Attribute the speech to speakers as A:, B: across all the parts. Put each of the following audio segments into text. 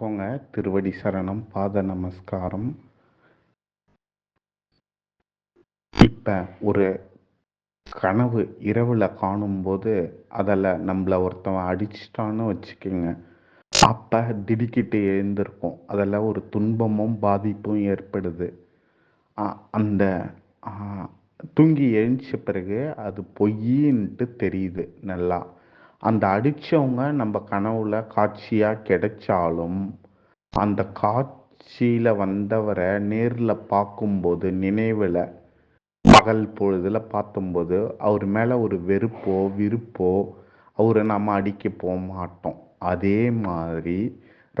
A: கோங்க திருவடி சரணம் பாத நமஸ்காரம். இப்போ ஒரு கனவு இரவில் காணும்போது அதில் நம்மளை ஒருத்தவன் அடிச்சிட்டான்னு வச்சுக்கோங்க. அப்போ திடுக்கிட்டு எழுந்திருக்கும் அதில் ஒரு துன்பமும் பாதிப்பும் ஏற்படுது. அ- அந்த தூங்கி எழுந்த பிறகு அது பொய்யின்ட்டு தெரியுது நல்லா. அந்த அடித்தவங்க நம்ம கனவுல காட்சியாக கிடைச்சாலும் அந்த காட்சியில் வந்தவரை நேரில் பார்க்கும்போது நினைவில் பகல் பொழுதில் பார்த்தும்போது அவர் மேலே ஒரு வெறுப்போ விருப்போ அவரை நாம் அடிக்க போக மாட்டோம். அதே மாதிரி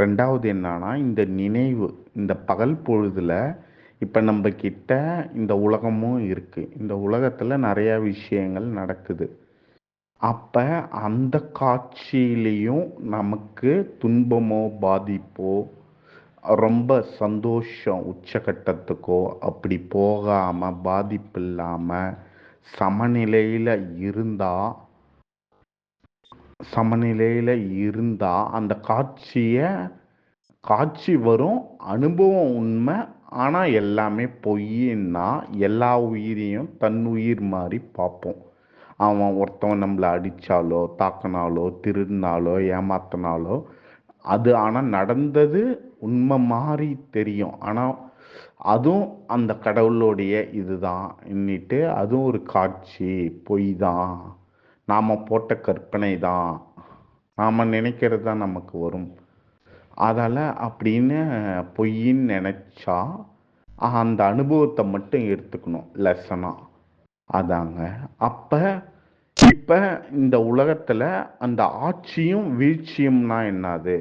A: ரெண்டாவது என்னன்னா இந்த நினைவு இந்த பகல் பொழுதில் இப்போ நம்ம கிட்ட இந்த உலகமும் இருக்குது இந்த உலகத்தில் நிறையா விஷயங்கள் நடக்குது. அப்போ அந்த காட்சியிலையும் நமக்கு துன்பமோ பாதிப்போ ரொம்ப சந்தோஷம் உச்சகட்டத்துக்கோ அப்படி போகாமல் பாதிப்பு இல்லாமல் சமநிலையில் இருந்தால் சமநிலையில் இருந்தால் அந்த காட்சியை காட்சி வரும் அனுபவம் உண்மை ஆனால் எல்லாமே பொய்ன்னா எல்லா உயிரையும் தன் உயிர் மாதிரி பார்ப்போம். அவன் ஒருத்தவன் நம்மளை அடித்தாலோ தாக்கினாலோ திருடினாலோ ஏமாத்தினாலோ அது ஆனால் நடந்தது உண்மை மாதிரி தெரியும். ஆனால் அதுவும் அந்த கடவுளுடைய இதுதான். இன்னிட்டு அதுவும் ஒரு காட்சி பொய் தான் நாம் போட்ட கற்பனை தான் நாம் நினைக்கிறது தான் நமக்கு வரும். அதால் அப்படின்னு பொய்ன்னு நினச்சா அந்த அனுபவத்தை மட்டும் எடுத்துக்கணும் லெசனாக அதாங்க. அப்போ இப்போ இந்த உலகத்தில் அந்த ஆட்சியும் வீழ்ச்சியும்னா என்னது?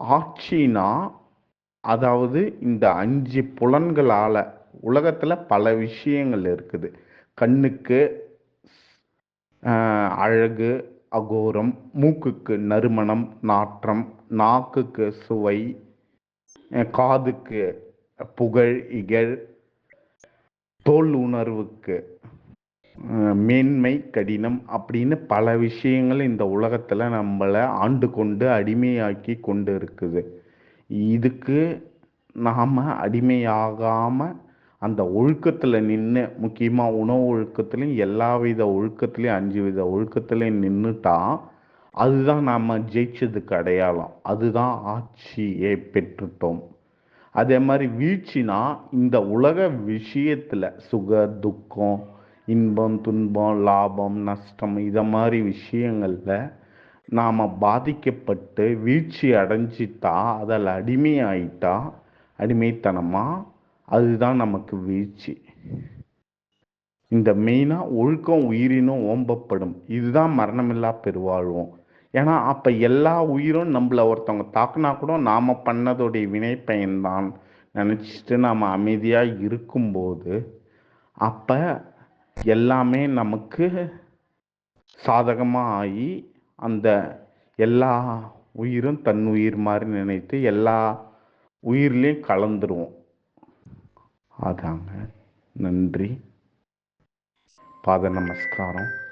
A: ஆட்சினா அதாவது இந்த அஞ்சு புலன்களால் உலகத்தில் பல விஷயங்கள் இருக்குது. கண்ணுக்கு அழகு அகோரம் மூக்குக்கு நறுமணம் நாற்றம் நாக்குக்கு சுவை காதுக்கு புகழ் இகழ் தோல் உணர்வுக்கு மேன்மை கடினம் அப்படின்னு பல விஷயங்கள் இந்த உலகத்தில் நம்மளை ஆண்டு கொண்டு அடிமையாக்கி கொண்டு இருக்குது. இதுக்கு நாம் அடிமையாகாமல் அந்த ஒழுக்கத்தில் நின்று முக்கியமாக உணவு ஒழுக்கத்துலேயும் எல்லா வித ஒழுக்கத்துலேயும் அஞ்சு வித ஒழுக்கத்துலேயும் நின்றுட்டா அதுதான் நாம் ஜெயிச்சதுக்கு அடையாளம். அதுதான் ஆட்சியை பெற்றுட்டோம். அதே மாதிரி வீழ்ச்சினா இந்த உலக விஷயத்தில் சுக துக்கம் இன்பம் துன்பம் லாபம் நஷ்டம் இதை மாதிரி விஷயங்களில் நாம் பாதிக்கப்பட்டு வீழ்ச்சி அடைஞ்சிட்டா அதில் அடிமையாயிட்டா அடிமைத்தனமாக அதுதான் நமக்கு வீழ்ச்சி. இந்த மெயினாக ஒழுக்கம் உயிரினும் ஓம்பப்படும். இதுதான் மரணமில்லா பெருவாழ்வோம். ஏன்னா அப்போ எல்லா உயிரும் நம்மள ஒருத்தவங்க தாக்குனா கூட நாம் பண்ணதோடைய வினை பயன்தான் நினச்சிட்டு நாம் அமைதியாக இருக்கும்போது அப்போ எல்லாமே நமக்கு சாதகமாக ஆகி அந்த எல்லா உயிரும் தன் உயிர் மாதிரி நினைத்து எல்லா உயிர்லேயும் கலந்துருவோம். அதாங்க நன்றி. பாத நமஸ்காரம்.